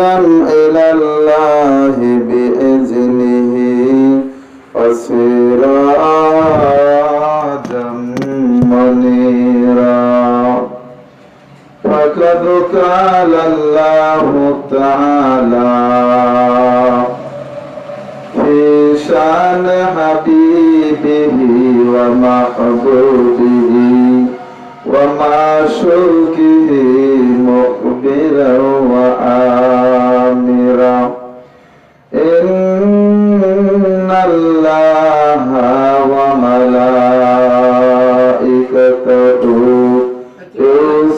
نظرا إلى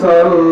sal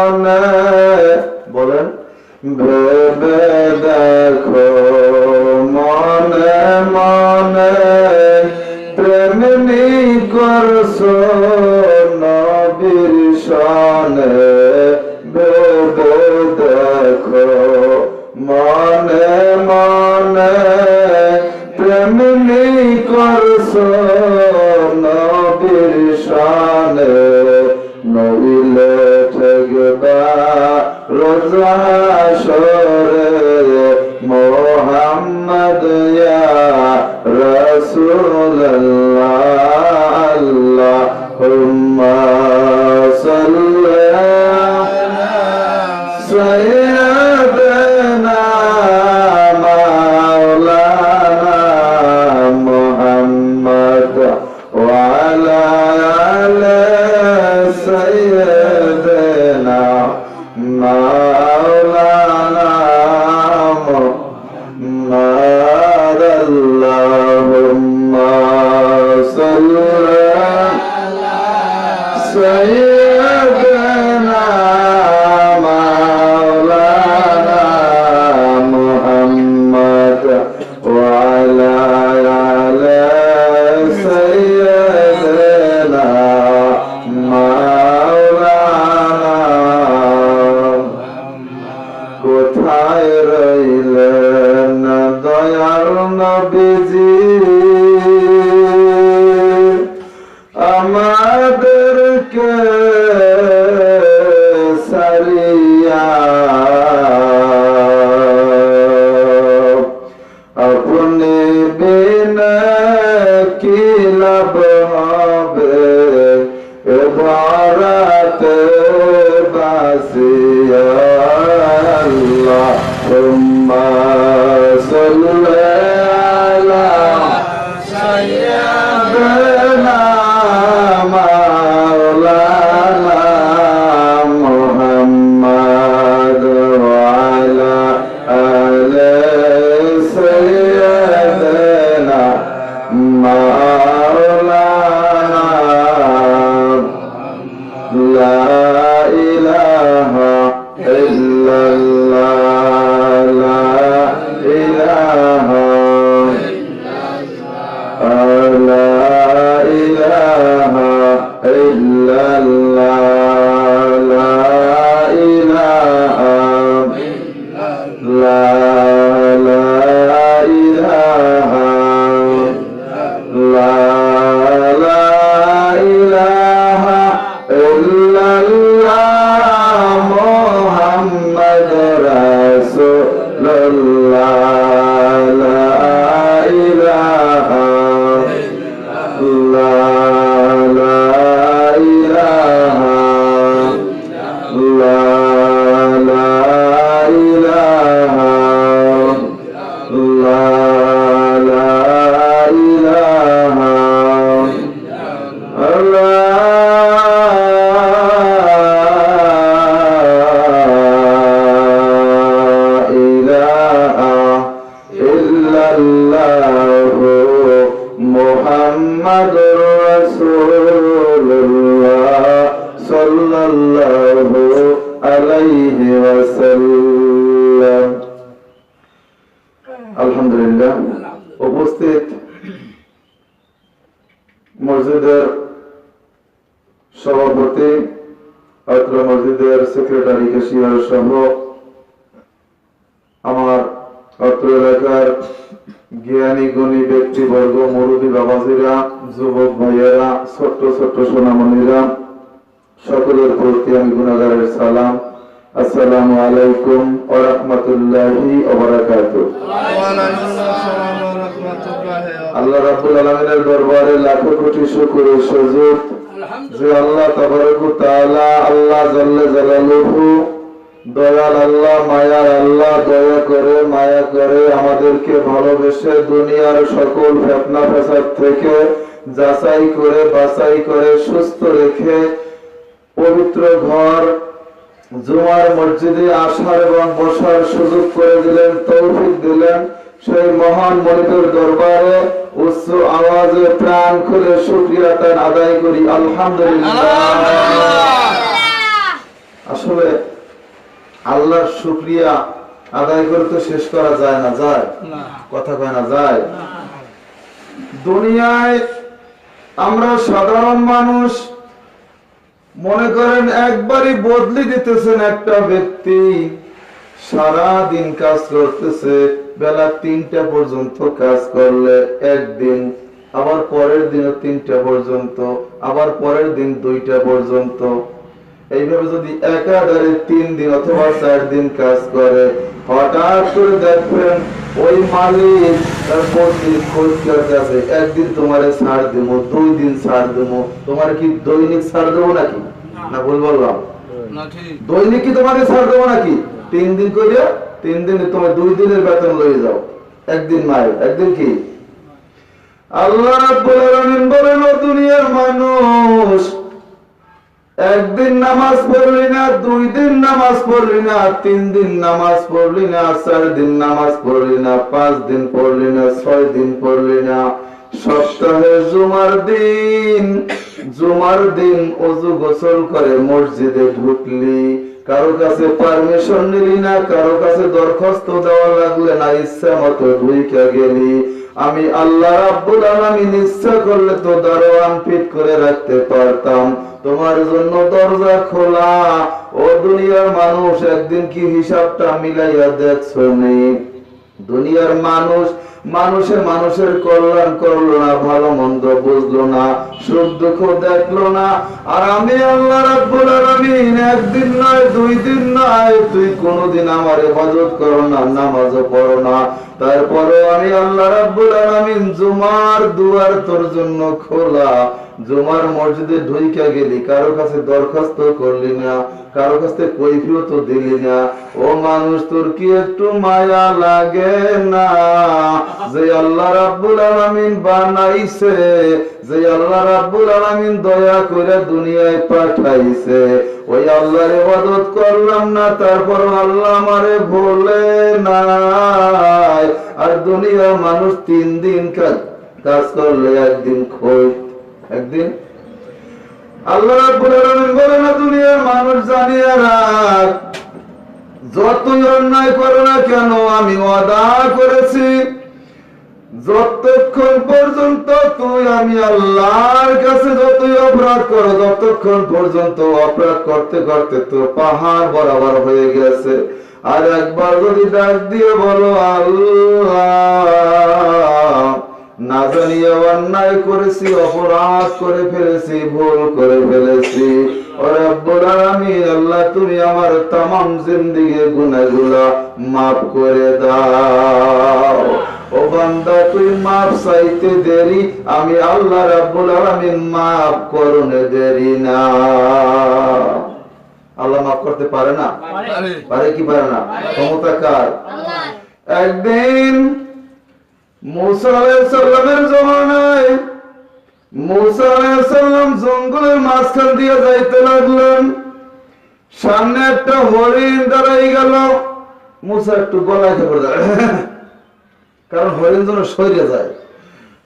মনে বলেন। ভেবে দেখো, মনে মনে প্রেমনি করছ নবীর সনে ভেবে দেখো, মনে মনে প্রেমনি করছ محمد يا رسول অত্র এলাকার জ্ঞানী, গুণী ব্যক্তিবর্গ, মুরুবী বাবাজিরা, যুবক ভাইয়েরা, ছোট্ট ছোট্ট সোনামণিরা, সকলের প্রতি আমি গুণাগারের সালাম। আসসালামু আলাইকুম ওয়া রাহমাতুল্লাহি আল্লাহ রাব্বুল আলামিনের দরবারে লাখো কোটি শুকর ও যে আল্লাহ তাবারক তাআলা আল্লাহ জাল্লা জালালুহু দয়াল আল্লাহ মায়ার আল্লাহ দয়া করে মায়া করে আমাদেরকে ভালোবেসে দুনিয়ার সকল ফেতনা ফেসাদ থেকে যাচাই করে বাছাই করে সুস্থ রেখে পবিত্র ঘর জুমার মসজিদে আসার এবং বসার সুযোগ করে দিলেন তৌফিক দিলেন। সেই মহান মনিতের দরবারে উচ্চ আওয়াজে প্রাণ খুলে শুক্রিয়া তার আদায় করি। আলহামদুলিল্লাহ। আসলে আল্লাহর শুক্রিয়া আদায় করে তো শেষ করা যায় না যায়? কথা কয় না যায়? দুনিয়ায় আমরা সাধারণ মানুষ মনে করেন একবারই বদলি দিতেছেন একটা ব্যক্তি সারা দিন কাজ করতেছে বেলা তিনটা পর্যন্ত কাজ করলে একদিন আবার পরের দিনও তিনটা পর্যন্ত আবার পরের দিন দুইটা পর্যন্ত। এইভাবে যদি একাধারে তিন দিন অথবা চার দিন কাজ করে হঠাৎ করে দেখবেন ওই মালিক তার প্রতি খোঁজ করতে আছে একদিন তোমারে ছাড় দেবো দুই দিন ছাড় দেবো তোমার কি দৈনিক ছাড় দেবো নাকি? না। ভুল বললাম। দৈনিক কি তোমাকে ছাড় দেবো নাকি? তিন দিন করিয়া তিন দিনে তোমার দুই দিনের বেতন লয়ে যাও। একদিন মায়ের একদিন কি? আল্লাহ রাব্বুল আলামিন বলেন দুনিয়ার মানুষ একদিন নামাজ পড়লি না, দুই দিন নামাজ পড়লি না, তিন দিন নামাজ পড়লি না, চার দিন নামাজ পড়লি না, পাঁচ দিন পড়লি না, ছয় দিন পড়লি না। সপ্তাহে জুমার দিন জুমার দিন অজু গোসল করে মসজিদে ঢুকলি। কারও কাছে পারমিশন নিলি না, কারও কাছে দরখাস্ত দেওয়া লাগলে না, ইচ্ছা মতো ঢুইকা গেলি। আমি আল্লাহ রাব্বুল আলামিন ইচ্ছা করলে তো দারোয়ান ফিট করে রাখতে পারতাম। তোমার জন্য দরজা খোলা। ও দুনিয়ার মানুষ একদিন কি হিসাবটা মিলাইয়া দেখছ নি? দুনিয়ার মানুষ, মানুষে মানুষের কল্যাণ করল না, ভালো মন্দ বুঝলো না, সুখ দুঃখ দেখল না। আর আমি আল্লাহ রাব্বুল আলামিন একদিন নয়, দুই দিন নয়, তুই কোনোদিন আমার ইবাদত করো না, নামাজও পড়ো না। তারপরে আমি আল্লাহ রাব্বুল আলামিন জুমার দুয়ার তোর জন্য খোলা। জুমার মসজিদে ঢুইকা গেলি, কারও কাছে দরখাস্ত করলি না, কারও কাছে কৈফিয়ত দিলি না। ও মানুষ, তোর কি একটু মায়া লাগে না? যে আল্লাহ রাব্বুল আলামিন বানাইছে, যে আল্লাহ রাব্বুল আলামিন দয়া করে দুনিয়ায় পাঠাইছে। ওই আল্লাহর ইবাদত করলাম না তারপর আল্লাহ আমারে ভোলে নাই। আর দুনিয়ার মানুষ তিন দিন কাজ করলে একদিন খোঁজ একদিন আল্লাহ রাব্বুল আলামিন বলে, না দুনিয়ার মানুষ জানিয়ে রাখ, যতই অন্যায় করো না কেন, আমি ওয়াদা করেছি। যতক্ষণ পর্যন্ত তুই আমি আল্লাহর কাছে যতই অপরাধ করো, যতক্ষণ পর্যন্ত অপরাধ করতে করতে তো পাহাড় বরাবর হয়ে গেছে। আর একবার যদি ডাক দিয়ে বলো, আল্লাহ না জানিয়ে অন্যায় করেছি অপরাধ করে ফেলেছি ভুল করে ফেলেছি। আল্লাহ তুমি আমার তাম মাফ করে দাও। ও বান্দা তুই মাফ চাইতে দেরি আমি আল্লাহ রাব্বুল আলামিন মাফ করুন দেরি না। আল্লাহ মাফ করতে পারে না? পারে। কি পারে না? ক্ষমতা কার? একদিন মুসা জমানায়, মুসা আলাইহিস জঙ্গলের মাঝখান দিয়ে যাইতে লাগলেন। সামনে একটা হরিণ দাঁড়াই গেল। মুসা একটু গলায় খেপে যায় কারণ হরিণ যেন সরে যায়।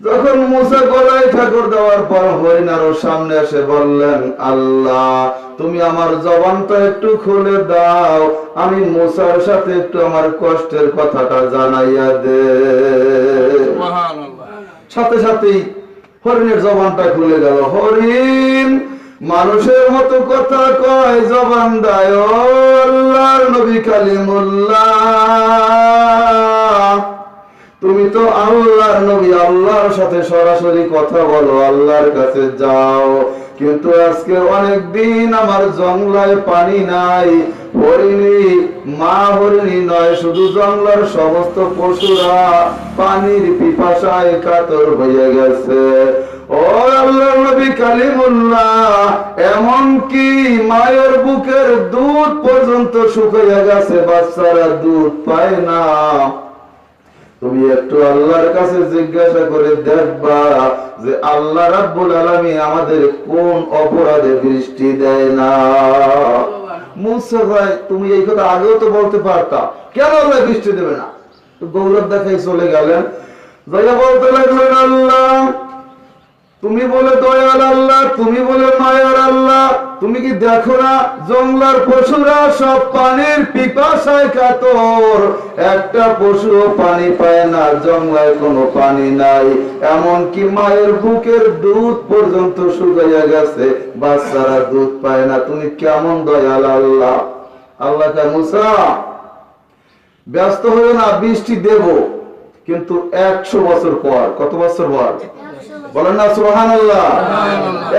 যখন মুসা গলায় ঠাকুর দেওয়ার পর হরিণ আরও সামনে এসে বললেন আল্লাহ তুমি আমার জবানটা একটু খুলে দাও আমি মুসার সাথে একটু আমার কষ্টের কথাটা জানাইয়া দে। সাথে সাথেই হরিণের জবানটা খুলে গেল। হরিণ মানুষের মতো কথা কয় জবান দায় আল্লাহর নবী কালিমুল্লাহ। তুমি তো আল্লাহর নবী, আল্লাহর সাথে সরাসরি কথা বলো, আল্লাহর কাছে যাও। কিন্তু আজকে অনেক দিন আমার জঙ্গলায় পানি নাই, হরিণী, মা হরিণী নয়, শুধু জঙ্গলার সমস্ত পশুরা পানির পিপাসায় কাতর হয়ে গেছে। ও আল্লাহর নবী কালিমুল্লাহ, এমন কি মায়ের বুকের দুধ পর্যন্ত শুকিয়ে গেছে? বাচ্চারা দুধ পায় না। তুমি একটু আল্লাহর কাছে জিজ্ঞাসা করে দেখবা যে আল্লাহ রাব্বুল আলামিন আমাদের কোন অপরাধে দৃষ্টি দেয় না। মুসা ভাই, তুমি এই কথা আগেও তো বলতে পারতা। কেন আল্লাহ দৃষ্টি দেবে না? গৌরব দেখাই চলে গেলেন। যাইয়া বলতে লাগলেন আল্লাহ তুমি বলে দয়াল আল্লাহ, তুমি বলে মায়ার আল্লাহ। তুমি কি দেখো না জঙ্গলার পশুরা সব পানির পিপাসায় কাতর? একটা পশুও পানি পায় না জঙ্গলায় কোনো পানি নাই। এমন কি মায়ের বুকের দুধ পর্যন্ত শুকাইয়া গেছে, বাচ্চারা দুধ পায় না। তুমি কেমন দয়াল আল্লাহ? আল্লাহ মুসা, ব্যস্ত হয়ে না, বৃষ্টি দেব। কিন্তু একশো বছর পর, কত বছর পর? বলেন না সুবহান আল্লাহ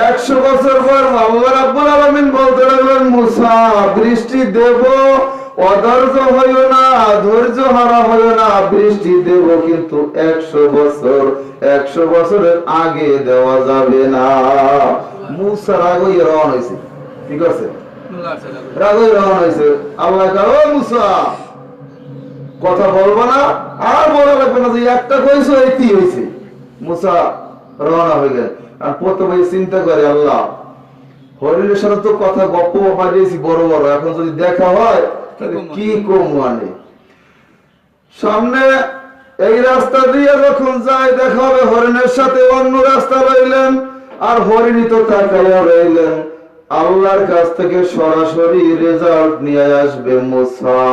একশো বছর পর রাব্বুল আলামিন বলতে লাগলেন মুসা বৃষ্টি দেব অধৈর্য হইও না ধৈর্য হারা হইও না বৃষ্টি দেব কিন্তু একশো বছর একশো বছরের আগে দেওয়া যাবে না। মুসার আগে রওনা হয়েছে ঠিক আছে? রাগই রওনা হয়েছে আল্লাহ ও মুসা কথা বলব না আর বলা লাগবে না যে একটা কইছো এটি হয়েছে মুসা রওনা হয়ে গেল। আর প্রথমে চিন্তা করে আল্লাহ হরিণের সাথে তো কথা গপ্প বড় বড়। এখন যদি দেখা হয় তাহলে কি কম মানে সামনে এই রাস্তা দিয়ে যখন যায় দেখা হবে হরিণের সাথে অন্য রাস্তা রইলেন আর হরিণই তো তাকাইয়া রইলেন। আল্লাহর কাছ থেকে সরাসরি রেজাল্ট নিয়ে আসবে মুসা।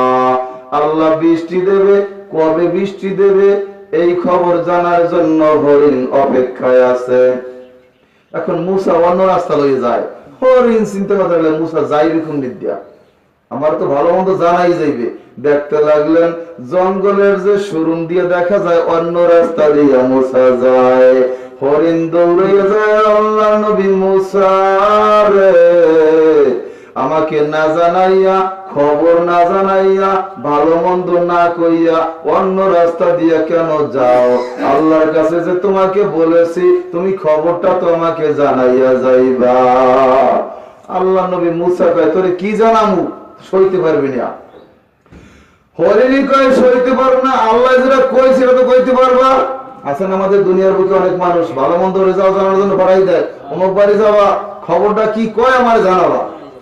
আল্লাহ বৃষ্টি দেবে কবে বৃষ্টি দেবে? এই খবর জানার জন্য হরিণ অপেক্ষায় আছে। এখন মুসা অন্য রাস্তা লয়ে যায়। হরিণ চিন্তা করতে লাগলে মুসা যাইবে কোন দিক আমার তো ভালো মন্দ জানাই যাইবে। দেখতে লাগলেন, জঙ্গলের যে শোরুম দিয়ে দেখা যায়, অন্য রাস্তা দিয়ে মুসা যায়। হরিণ দৌড়ে যায়, আল্লাহ নবী মুসা রে। আমাকে না জানাইয়া খবর না জানাইয়া, ভালো মন্দ না কইয়া অন্য রাস্তা দিয়া কেন যাও? আল্লাহর কাছে যে তোমাকে বলেছি, তুমি খবরটা তো আমাকে জানাইয়া যাইবা। আল্লাহ নবী মুসা কয়, তোরে কি জানামু? সইতে পারবি না। হরিণী কয়, সইতে পারব না। আল্লাহ যেটা কইছে সেটা তো কইতে পারবা। আছেন আমাদের দুনিয়ার বুকে অনেক মানুষ, ভালো মন্দ রেজাল্ট জানার জন্য পাঠাই দেয়। অমুক বাড়ি যাবা খবরটা কি কয়, আমার জানাবা।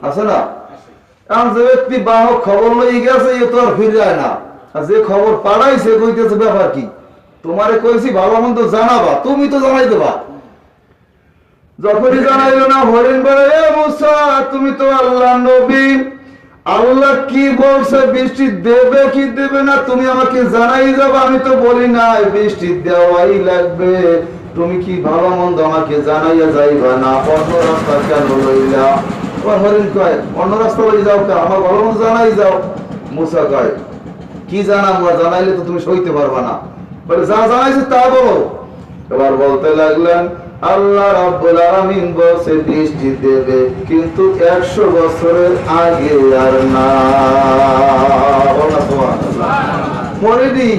আছে না? কারণ যে ব্যক্তি বাহক খবর লই গেছে, এ তো আর ফিরে না। আর যে খবর পাঠাইছে, কইতেছে ব্যাপার কি? তোমারে কইছি, ভালো মন্দ জানাবা, তুমি তো জানাই দেবা। যখনই না, হরিণ বলে, এ মুসা, তুমি তো আল্লাহ নবী। আল্লাহ কি বলছে, বৃষ্টি দেবে কি দেবে না, তুমি আমাকে জানাই যাবে আমি তো বলি না বৃষ্টি দেওয়াই লাগবে। তুমি কি ভালো মন্দ আমাকে জানাইয়া যাইবা না? অন্য রাস্তা কেন লইলা? হরিণ কয়, অন্য রাস্তা যাও কে, আমার জানাই যাও। কয়, কি জানাব আর জানাইলে তো তুমি সইতে পারবা না। বলে, যা জানাইছে তা বলো। এবার বলতে লাগলেন, আল্লাহ রাব্বুল আলামিন বলছে, বৃষ্টি দেবে কিন্তু একশো বছরের আগে আর না। মরিদি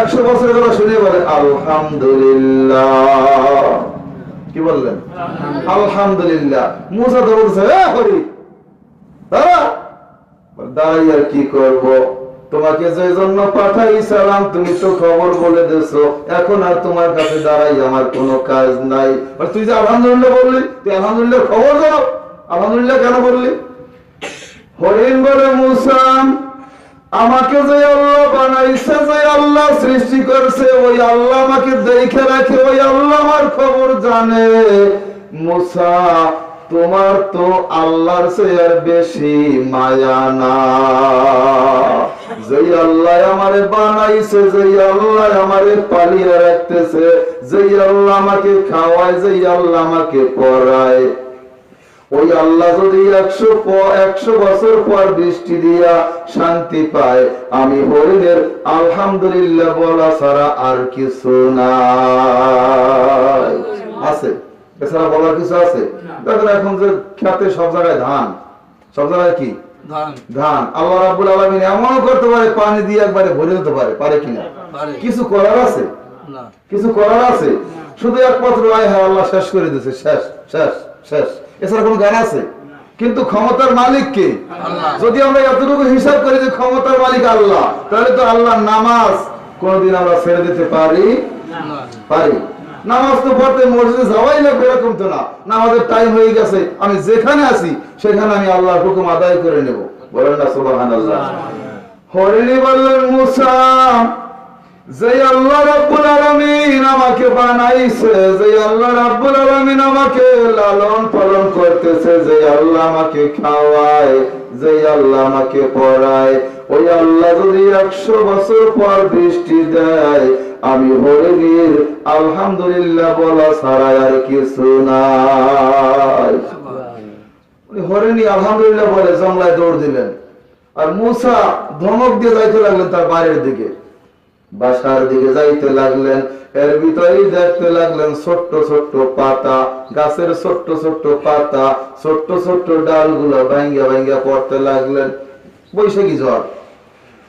একশো বছরের কথা শুনে বলে, আলহামদুলিল্লাহ। কি বললেন? আলহামদুলিল্লাহ। মুসা তো বলছে এ হরি। দাঁড়া দাঁড়াই আর কি করব? তোমাকে যে জন্য তুমি তো খবর বলে দিছো। এখন আর তোমার কাছে দাঁড়াই আমার কোনো কাজ নাই। তুই যে আলহামদুলিল্লাহ বললি, তুই আলহামদুলিল্লাহ খবর জানো আলহামদুলিল্লাহ কেন বললি? হরিণ বলে মুসাম আমাকে যে আল্লাহ বানাইছে, যে আল্লাহ সৃষ্টি করছে, ওই আল্লাহ আমাকে দেখে রাখে, ওই আল্লাহ আমার খবর জানে। মুসা, তোমার তো আল্লাহর চেয়ে বেশি মায়া না। যেই আল্লাহ আমারে বানাইছে, যেই আল্লাহ আমারে পালিয়ে রাখতেছে, যেই আল্লাহ আমাকে খাওয়ায়, যেই আল্লাহ আমাকে পড়ায়। ওই আল্লাহ যদি একশো একশো বছর পর বৃষ্টি দিয়া শান্তি পায় আমি হরিণের আলহামদুলিল্লাহ বলা ছাড়া আর কিছু নাই। আছে? এছাড়া বলার কিছু আছে? দেখেন এখন যে খেতে সব জায়গায় ধান। সব জায়গায় কি? ধান। আল্লাহ রাব্বুল আলামিন এমনও করতে পারে পানি দিয়ে একবারে ভরে দিতে পারে পারে কিনা? কিছু করার আছে? কিছু করার আছে? শুধু একমাত্র আয় হ্যাঁ আল্লাহ শেষ করে দিয়েছে শেষ শেষ শেষ। এছাড়া কোনো গান আছে? কিন্তু ক্ষমতার মালিক কে? যদি আমরা এতটুকু হিসাব করি যে ক্ষমতার মালিক আল্লাহ তাহলে তো আল্লাহ নামাজ কোনদিন আমরা ছেড়ে দিতে পারি? পারি। নামাজ তো পড়তে মসজিদে যাওয়াই লাগবে এরকম তো না। নামাজের টাইম হয়ে গেছে আমি যেখানে আছি সেখানে আমি আল্লাহর হুকুম আদায় করে নেব। বলেন না সুবহানাল্লাহ। হরিণী বললেন মুসা যে আল্লাহ রাব্বুল আমাকে বানাইছে যে আল্লাহ রাব্বুল আলামিন আমাকে লালন পালন করতেছে, যে আল্লাহ আমাকে খাওয়ায়, যে আল্লাহ আমাকে পড়ায়। ওই আল্লাহ যদি একশো বছর পর বৃষ্টি দেয়, আমি হরিণীর আলহামদুলিল্লাহ বলা ছাড়া আর কিছু নাই। হরিণী আলহামদুলিল্লাহ বলে জঙ্গলায় দৌড় দিলেন। আর মুসা ধমক দিয়ে যাইতে লাগলেন তার বাইরের দিকে। বাসার দিকে যাইতে লাগলেন। এর ভিতরেই দেখতে লাগলেন ছোট্ট ছোট্ট পাতা, গাছের ছোট্ট ছোট্ট পাতা, ছোট্ট ছোট্ট ডালগুলো ভাঙ্গা ভাঙ্গা পড়তে লাগলেন। বৈশাখী ঝড়?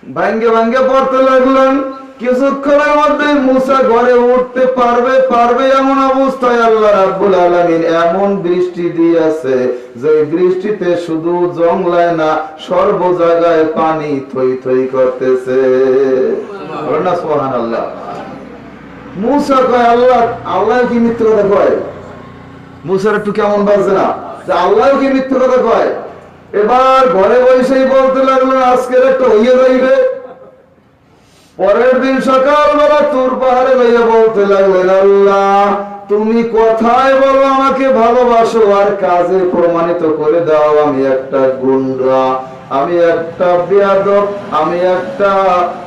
ভাঙ্গে ভাঙ্গে পড়তে লাগলেন। কিছুক্ষণের মধ্যে মুসা ঘরে উঠতে পারবে পারবে এমন অবস্থায় আল্লাহ রাব্বুল আলামিন এমন বৃষ্টি দিয়েছে যে বৃষ্টিতে শুধু জংলায় না সর্ব জায়গায় পানি থই থই করতেছে। পরের দিন সকালবেলা তুর পাহাড়ে লইয়া বলতে লাগলেন আল্লাহ, তুমি কথায় বলো, আমাকে ভালোবাসো, আর কাজে প্রমাণিত করে দাও, আমি একটা গুন্ডা। আমি একটা বেয়াদব, আমি একটা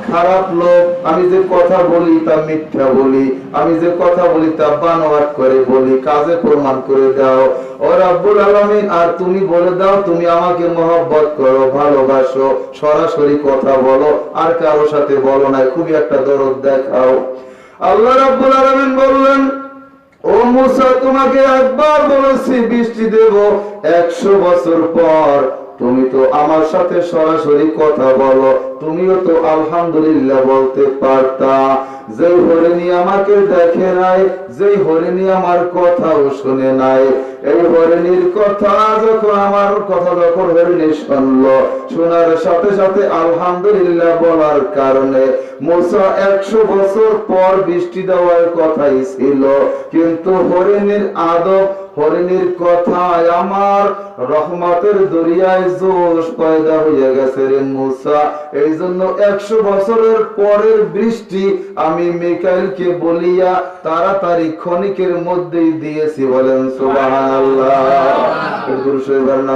খারাপ লোক, আমি যে কথা বলি তা মিথ্যা বলি, আমি যে কথা বলি তা বানোয়াট করে বলি, কাজে প্রমাণ করে দাও। ও রাব্বুল আলামিন, আর তুমি বলে দাও, তুমি আমাকে মহব্বত করো, ভালোবাসো, সরাসরি কথা বলো, আর কারও সাথে বলো না, খুবই একটা দরদ দেখাও। আল্লাহ রাব্বুল আলামিন বললেন, ও মুসা, তোমাকে একবার বলেছি বৃষ্টি দেব, একশো বছর পর তুমি তো আমার সাথে সরাসরি কথা বলো। তুমিও তো আলহামদুলিল্লাহ বলতে পারতা। যেই হরিণী আমাকে দেখে নাই, যেই হরিণী আমার কথাও শুনে নাই। এই হরিণীর কথা যখন আমার কথা যখন হরিণী শুনলো, শোনার সাথে সাথে আলহামদুলিল্লাহ বলার কারণে মুসা একশো বছর পর বৃষ্টি দেওয়ার কথাই ছিল। কিন্তু হরিণীর আদব, হরিণীর কথায় আমার রহমতের দরিয়ায় জোশ পয়দা হয়ে গেছে রে মুসা। এই জন্য একশো বছরের পরের বৃষ্টি আমি মিকাইলকে বলিয়া তাড়াতাড়ি ক্ষণিকের মধ্যেই দিয়েছি বলেন সুবাহ আল্লাহ। সুবহান